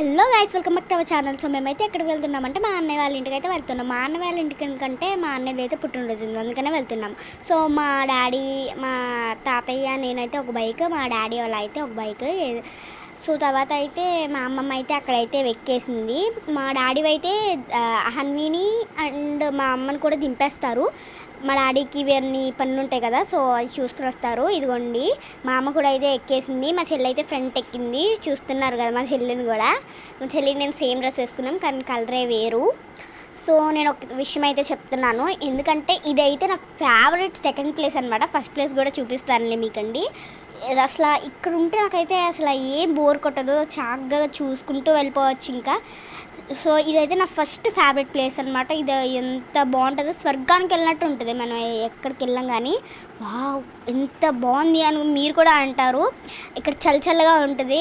Hello guys welcome back to our channel so మేమైతే ఎక్కడికి వెళ్తున్నామంటే మా అన్నయ్య వాళ్ళ ఇంటికి అయితే వెళ్తున్నాం. మా అన్నయ్య వాళ్ళ ఇంటికి ఎందుకంటే మా అన్నయ్యది అయితే పుట్టినరోజు ఉంది అందుకనే వెళ్తున్నాం. సో మా డాడీ మా తాతయ్య నేనైతే ఒక బైక్ మా డాడీ వాళ్ళ అయితే ఒక బైక్ సో తర్వాత అయితే మా అమ్మమ్మ అయితే అక్కడైతే వెక్కేసింది. మా డాడీ అయితే హన్వీని అండ్ మా అమ్మని కూడా దింపేస్తారు. మా డాడీకి ఇవన్నీ పనులు ఉంటాయి కదా సో అది చూసుకుని వస్తారు. ఇదిగోండి మా అమ్మ కూడా అయితే ఎక్కేసింది. మా చెల్లి అయితే ఫ్రంట్ ఎక్కింది. చూస్తున్నారు కదా మా చెల్లిని కూడా. మా చెల్లి నేను సేమ్ డ్రెస్ వేసుకున్నాం కానీ కలరే వేరు. సో నేను ఒక విషయం అయితే చెప్తున్నాను. ఎందుకంటే ఇదైతే నా ఫేవరెట్ సెకండ్ ప్లేస్ అనమాట ఫస్ట్ ప్లేస్ కూడా చూపిస్తానులే మీకండి. అసలు ఇక్కడ ఉంటే నాకైతే అసలు ఏం బోర్ కొట్టదు. చక్కగా చూసుకుంటూ వెళ్ళిపోవచ్చు ఇంకా. సో ఇదైతే నా ఫస్ట్ ఫేవరెట్ ప్లేస్ అనమాట ఇది ఎంత బాగుంటుందో స్వర్గానికి వెళ్ళినట్టు ఉంటుంది. మనం ఎక్కడికి వెళ్ళాం కానీ వావ్ ఎంత బాగుంది అని మీరు కూడా అంటారు. ఇక్కడ చల్లచల్లగా ఉంటుంది.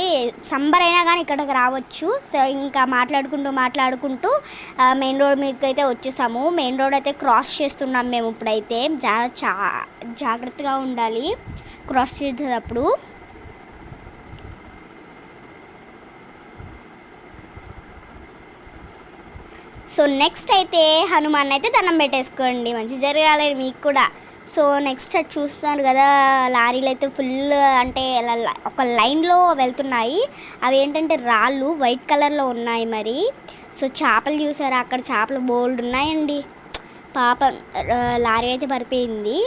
సంబర్ అయినా కానీ ఇక్కడికి రావచ్చు. సో ఇంకా మాట్లాడుకుంటూ మాట్లాడుకుంటూ మెయిన్ రోడ్ మీదకి అయితే వచ్చేసాము. మెయిన్ రోడ్ అయితే క్రాస్ చేస్తున్నాం మేము ఇప్పుడైతే. చాలా చా జాగ్రత్తగా ఉండాలి. క్రాస్ చేసేటప్పుడు సో నెక్స్ట్ అయితే హనుమాన్ అయితే దండం పెట్టేసుకోండి. మంచి జరగాలి మీకు కూడా. సో నెక్స్ట్ అది చూస్తున్నారు కదా లారీలు అయితే ఫుల్ అంటే ఒక లైన్లో వెళ్తున్నాయి. అవి ఏంటంటే రాళ్ళు వైట్ కలర్లో ఉన్నాయి మరి. సో చేపలు చూసారా? అక్కడ చేపలు బోల్డ్ ఉన్నాయండి. పాపం లారీ అయితే పడిపోయింది.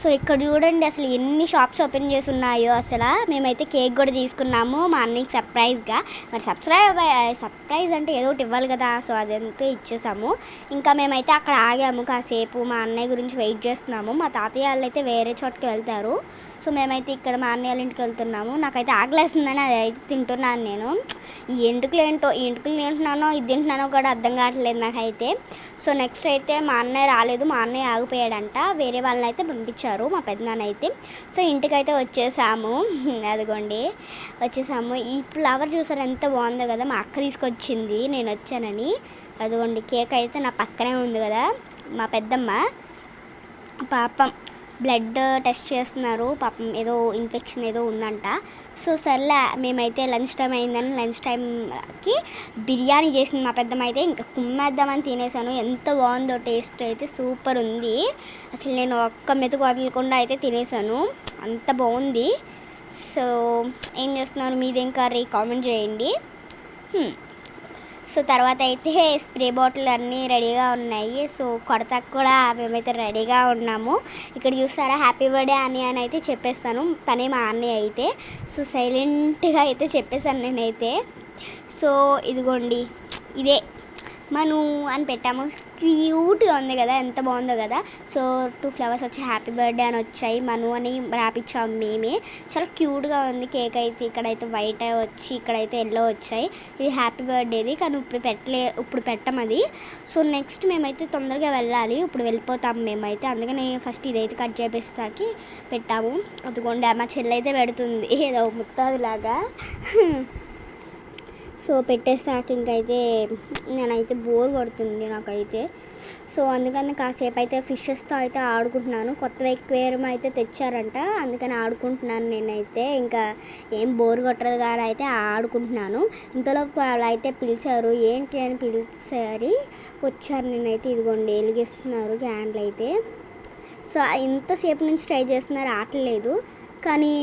సో ఇక్కడ చూడండి అసలు ఎన్ని షాప్స్ ఓపెన్ చేసి ఉన్నాయో అసలు. మేమైతే కేక్ కూడా తీసుకున్నాము మా అన్నయ్యకి సర్ప్రైజ్గా మరి సబ్స్క్రైబ్ సర్ప్రైజ్ అంటే ఏదో ఒకటి ఇవ్వాలి కదా సో అదంతా ఇచ్చేసాము. ఇంకా మేమైతే అక్కడ ఆగాము కాసేపు మా అన్నయ్య గురించి వెయిట్ చేస్తున్నాము. మా తాతయ్య వాళ్ళు అయితే వేరే చోటుకి వెళ్తారు. సో మేమైతే ఇక్కడ మా అన్నయ్య వాళ్ళ ఇంటికి వెళ్తున్నాము. నాకైతే ఆకలేస్తుందని అది అయితే తింటున్నాను నేను. ఈ ఎంటుకలు ఏంటో ఈ ఎంటుకలు తింటున్నానో ఇది తింటున్నానో కూడా అర్థం కావట్లేదు నాకైతే. సో నెక్స్ట్ అయితే మా అన్నయ్య రాలేదు మా అన్నయ్య ఆగిపోయాడంట. వేరే వాళ్ళని అయితే పంపించారు మా పెద్దనాన్న అయితే సో ఇంటికైతే వచ్చేసాము. అదిగోండి వచ్చేసాము. ఈ ఫ్లవర్ చూసారు ఎంత బాగుందో కదా మా అక్క తీసుకొచ్చింది నేను వచ్చానని. అదిగోండి కేక్ అయితే నా పక్కనే ఉంది కదా మా పెద్దమ్మ. పాపం. బ్లడ్ టెస్ట్ చేస్తున్నారు. పాపం ఏదో ఇన్ఫెక్షన్ ఏదో ఉందంట. సో సర్లే మేమైతే లంచ్ టైం అయిందని లంచ్ టైంకి బిర్యానీ చేసింది మా పెద్దమ్మ అయితే ఇంకా కుమ్మేద్దామని తినేసాను. ఎంత బాగుందో టేస్ట్ అయితే సూపర్ ఉంది. అసలు నేను ఒక్క మెతుకు వదలకుండా అయితే తినేసాను. అంత బాగుంది. సో ఏం చేస్తున్నారు? మీదేం కర్రీ? కామెంట్ చేయండి. సో తర్వాత అయితే స్ప్రే బాటిల్ అన్నీ రెడీగా ఉన్నాయి. సో కొడతకు కూడా మేమైతే రెడీగా ఉన్నాము. ఇక్కడ చూస్తారా హ్యాపీ బర్త్డే అని అని అయితే చెప్పేస్తాను. తనే మా అన్నయ్య అయితే. సో సైలెంట్గా అయితే చెప్పేశాను నేనైతే. సో ఇదిగోండి ఇదే మను అని పెట్టాము. క్యూట్గా ఉంది కదా ఎంత బాగుందో కదా. సో టూ ఫ్లవర్స్ వచ్చి హ్యాపీ బర్త్డే అని వచ్చాయి. మను అని రాపిచ్చాము మేమే. చాలా క్యూట్గా ఉంది కేక్ అయితే. ఇక్కడైతే వైట్ వచ్చి ఇక్కడైతే ఎల్లో వచ్చాయి. ఇది హ్యాపీ బర్త్డేది కానీ ఇప్పుడు పెట్టలే ఇప్పుడు పెట్టమది అది. సో నెక్స్ట్ మేమైతే తొందరగా వెళ్ళాలి. ఇప్పుడు వెళ్ళిపోతాము మేమైతే. అందుకని ఫస్ట్ ఇదైతే కట్ చేపిస్తాకి పెట్టాము. అదిగోండి మా చెల్లి అయితే పెడుతుంది. ఏదో ముత్తాదిలాగా. సో పెట్టేసాక ఇంకైతే నేనైతే బోర్ కొడుతుంది నాకైతే. సో అందుకని కాసేపు అయితే ఫిషెస్తో అయితే ఆడుకుంటున్నాను. కొత్త ఎక్వేరియం అయితే తెచ్చారంట. అందుకని ఆడుకుంటున్నాను నేనైతే. ఇంకా ఏం బోర్ కొట్టదు కానీ అయితే ఆడుకుంటున్నాను. ఇంతలోపు వాళ్ళు అయితే పిలిచారు. ఏంటి అని పిలిచారు వచ్చారు నేనైతే. ఇదిగోండి వెలిగిస్తున్నారు క్యాండ్లు అయితే సో ఇంతసేపు నుంచి ట్రై చేస్తున్నారు. ఆటలేదు కానీ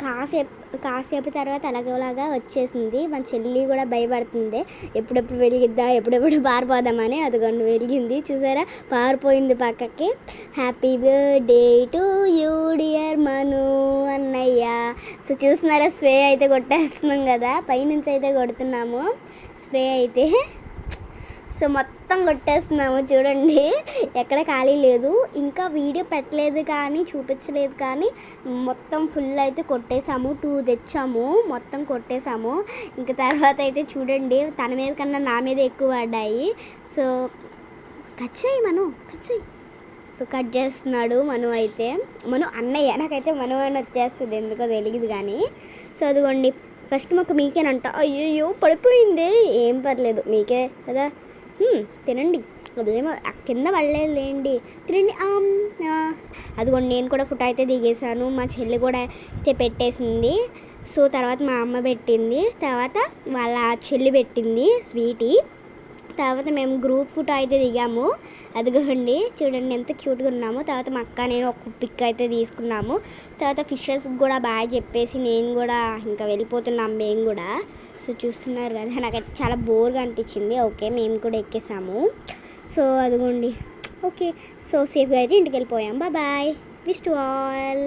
కాసేపు కాసేపు తర్వాత అలాగలాగా వచ్చేసింది. మన చెల్లి కూడా భయపడుతుంది. ఎప్పుడెప్పుడు వెలిగిద్దా ఎప్పుడెప్పుడు పారిపోదామని అదిగోండి వెలిగింది. చూసారా? పారిపోయింది పక్కకి. Happy birthday to you dear Manu అన్నయ్య. సో చూస్తున్నారా? స్ప్రే అయితే కొట్టేస్తున్నాం కదా. పైనుంచి అయితే కొడుతున్నాము. స్ప్రే అయితే. సో మొత్తం కొట్టేస్తున్నాము చూడండి. ఎక్కడ ఖాళీ లేదు. ఇంకా వీడియో పెట్టలేదు కానీ చూపించలేదు కానీ మొత్తం ఫుల్ అయితే కొట్టేసాము. టూ తెచ్చాము. మొత్తం కొట్టేసాము. ఇంకా తర్వాత అయితే చూడండి తన మీద కన్నా నా మీద ఎక్కువ పడ్డాయి. సో కట్ చేయి మను కట్ చేయి. సో కట్ చేస్తున్నాడు మను అయితే. మను అన్నయ్య. నాకైతే మను అని వచ్చేస్తుంది. ఎందుకో తెలియదు కానీ. సో అదిగోండి. ఫస్ట్ మాకు మీకేనంట. అయ్యయ్యో పడిపోయింది. ఏం పర్లేదు. మీకే కదా. తినండి. అదేమో ఆ కింద పడలేదు లేండి తినండి అదిగోండి నేను కూడా ఫోటో అయితే దిగేశాను. మా చెల్లి కూడా అయితే పెట్టేసింది. సో తర్వాత మా అమ్మ పెట్టింది. తర్వాత వాళ్ళ చెల్లి పెట్టింది స్వీటీ. తర్వాత మేము గ్రూప్ ఫోటో అయితే దిగాము. అదిగోండి చూడండి ఎంత క్యూట్గా ఉన్నాము. తర్వాత మా అక్క నేను ఒక పిక్ అయితే తీసుకున్నాము. తర్వాత ఫిషెస్ కూడా బాగా చెప్పేసి నేను కూడా ఇంకా వెళ్ళిపోతున్నాం మేము కూడా. సో చూస్తున్నారు కదా నాకైతే చాలా బోర్గా అనిపించింది. ఓకే మేము కూడా ఎక్కేసాము. సో అదిగోండి. ఓకే సో సేఫ్గా అయితే ఇంటికి వెళ్ళిపోయాం. Bye wish to all